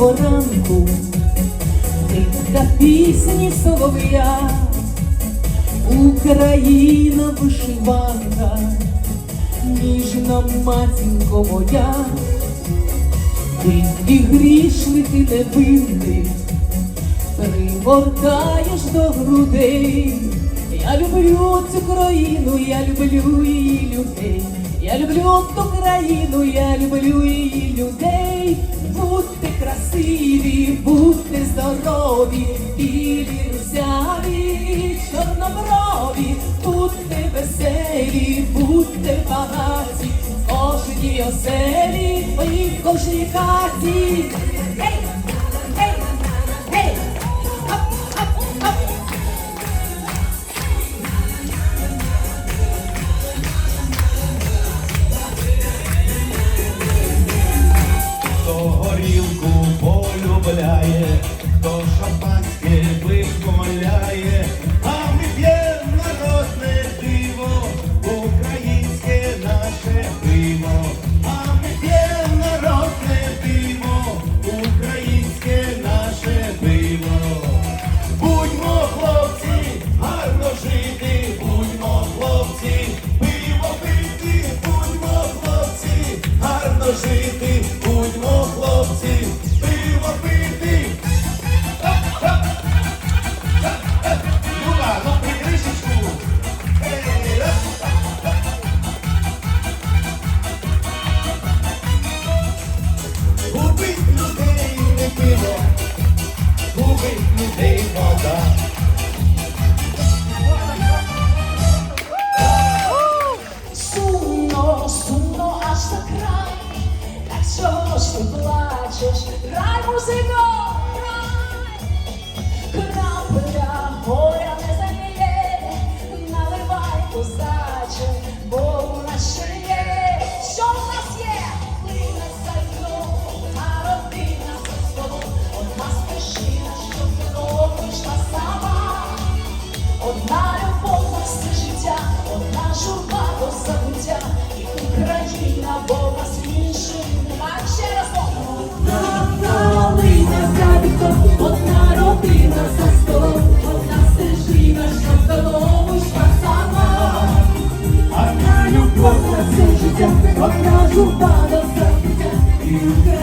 раннього ранку, та пісні солов'я, Україна вишиванка, ніжна матінко моя, ти і грішний, ти невинний, пригортаєш до грудей. Я люблю цю країну, я люблю її людей. Я люблю ту країну, я люблю її людей. Будьте красиві, будьте здорові, білі русяві, чорноброві, будьте веселі, будьте багаті, в кожній оселі і в кожній хаті. Гей! Полюбляє, хто шампанське вихваляє, а ми п'ємо народне диво, українське наше пиво, а ми п'ємо народне диво, українське наше пиво. Будьмо хлопці, гарно жити, будьмо хлопці, пиво пити, будьмо хлопці, гарно жити, будьмо хлопці, Сумно, аж за край, так чого ж ти плачеш? Грай, музико, culpado sempre.